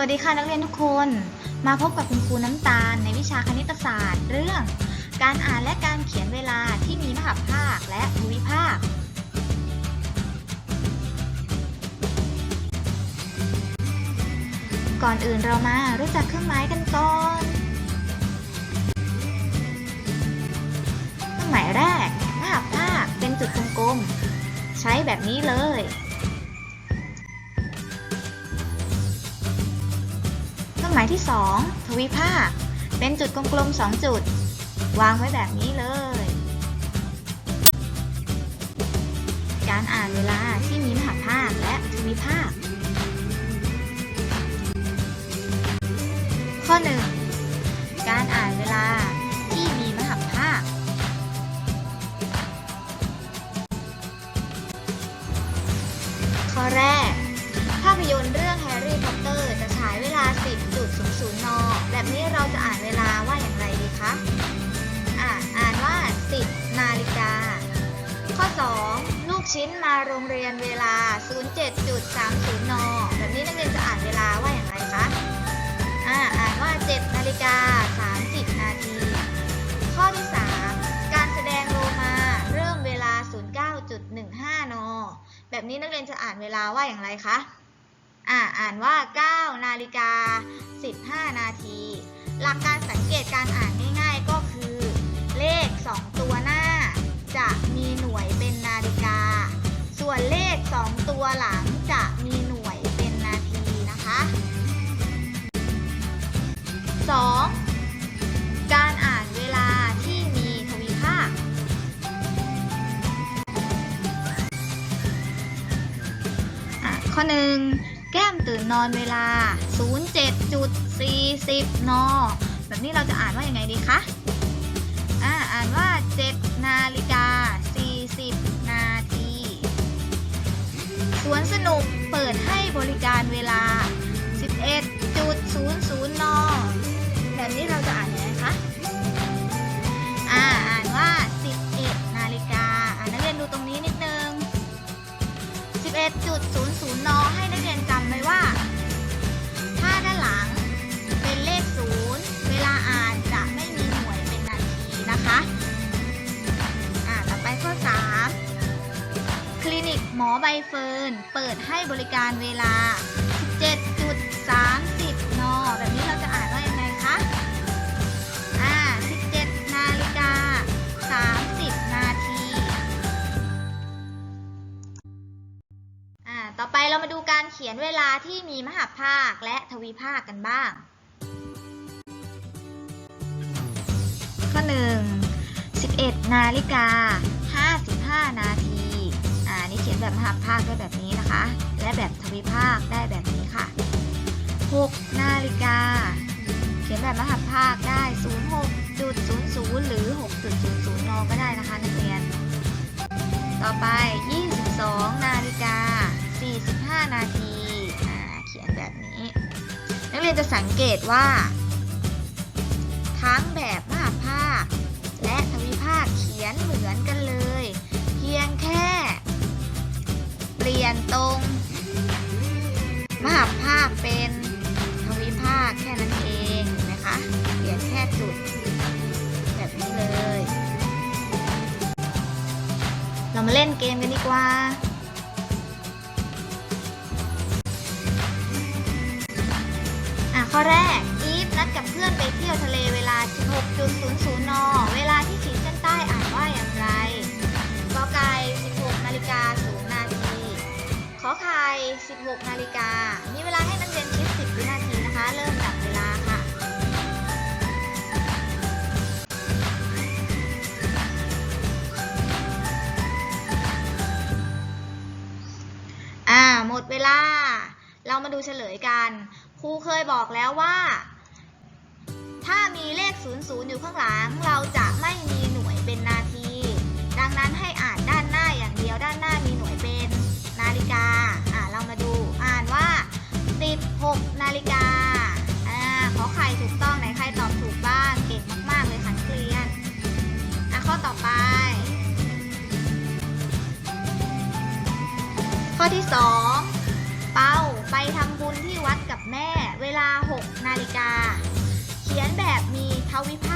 วัสดีค่ะนักเรียนทุกคน มาพบกับคุณครูน้ำตาล ในวิชาคณิตศาสตร์ เรื่อง การอ่านและการเขียนเวลาที่มีมหภาคและภูมิภาค ก่อนอื่นเรามารู้จักเครื่องหมายกันก่อนเครื่องหมายแรกมหภาคเป็นจุดกลมๆใช้แบบนี้เลย หมายที่ 2 ทวิภาค เป็นจุดกลมๆ 2 จุด วางไว้แบบนี้เลย การอ่านเวลาที่มีมหาภาคและทวิภาค ข้อ 1 การอ่านเวลาที่มีมหาภาค ข้อแรก ภาพยนตร์เรื่อง ชิ้นมาโรงเรียนเวลา 07.30 น แบบนี้นักเรียนจะอ่านเวลาว่าอย่างไรคะ อ่า อ่านว่า 7 นาฬิกา 30 นาที ข้อที่ 3 การแสดงโลมาเริ่มเวลา 09.15 น แบบนี้นักเรียนจะอ่านเวลาว่าอย่างไรคะ อ่า อ่านว่า 9 นาฬิกา 15 นาที หลักการสังเกตการอ่านง่าย ตัวหลังจะมีหน่วยเป็นนาทีนะคะ 2. การอ่านเวลาที่มีทวีภาคอะข้อหนึ่งแก้มตื่นนอนเวลา 07.40 น แบบนี้เราจะอ่านว่าอย่างไงดีคะ อ่า อ่านว่า 7 นาฬิกา 40 สวนสนุกเปิดให้บริการเวลา 11.00 น แบบนี้เราจะอ่านยังไงคะ อ่า อ่านว่า 11 นาฬิกา อ่านักเรียนดูตรงนี้นิดนึง 11.00 หมอใบเฟิร์น เปิดให้บริการเวลา 17.30 น แบบนี้เราจะอ่านว่ายังไงคะ อ่า 17 นาฬิกา 30 นาที อ่า ต่อไปเรามาดูการเขียนเวลาที่มีมหาภาคและทวิภาคกันบ้าง ข้อ 1 11 นาฬิกา55นาทีอ่า เขียนแบบมหภาคได้แบบนี้นะคะ และแบบทวิภาคได้แบบนี้ค่ะ 6 นาฬิกา เขียนแบบมหภาคได้ 06.00 หรือ 6.00นก็ได้นะคะนักเรียน ต่อไป 22 นาฬิกา 45 นาทีเขียนแบบนี้ นักเรียนจะสังเกตว่า ทั้งแบบมหภาคและทวิภาคเขียนเหมือนกันเลย เพียงแค่ ลี่ยนตรง มหาภาคเป็นทวิภาคแค่นั้นเองเห็นไหมคะ เปลี่ยนแค่จุด แบบนี้เลย เรามาเล่นเกมกันดีกว่าอะข้อแรก อีฟนัดกับเพื่อนไปเที่ยวทะเลเวลา 16.00 น เวลาที่ขีดเส้นใต้อ่านว่าอย่างไรกอไก่16นาฬิกา0 อไข่16 นาฬิกา มีเวลาให้นักเรียนคิด 10 วินาทีนะคะ เริ่มจับเวลาค่ะ อ่า หมดเวลา เรามาดูเฉลยกัน ครูเคยบอกแล้วว่า ถ้ามีเลข 00 อยู่ข้างหลัง เราจะไม่มีหน่วยเป็นนาที ดังนั้นให้อ่านด้านห่อไป ข้อที่ 2 เป้าไปทำบุญที่วัดกับแม่ เวลา 6 นาฬิกา เขียนแบบมีทวิภา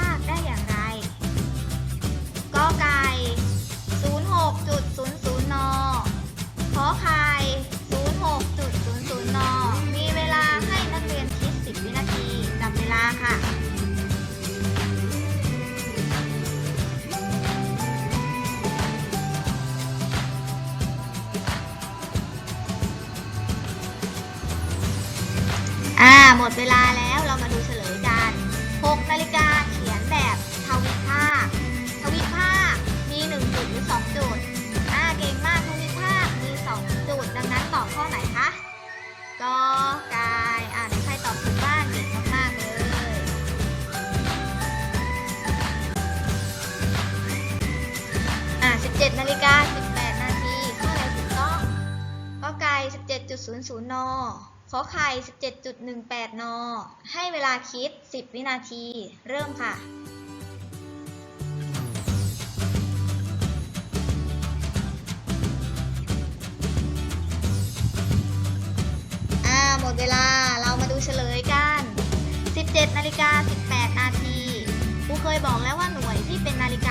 หมดเวลาแล้วเรามาดูเฉลยกัน 6 นาฬิกาเขียนแบบทวิภาค ทวิภาคมี 1 จุดหรือ 2 จุด อ่าเก่งมากทวิภาคมี 2 จุด ดังนั้นตอบข้อไหนคะกอกายอ่านใครตอบถูกบ้างเก่งมากๆเลย อ่า 17 นาฬิกา 18 นาทีข้ออะไรถูกต้องกอไก่17.00น ขอไข่ 17.18 น ให้เวลาคิด 10 วินาที เริ่มค่ะอ่าหมดเวลาเรามาดูเฉลยกัน 17 นาฬิกา 18 นาทีครูเคยบอกแล้วว่าหน่วยที่เป็นนาฬิกา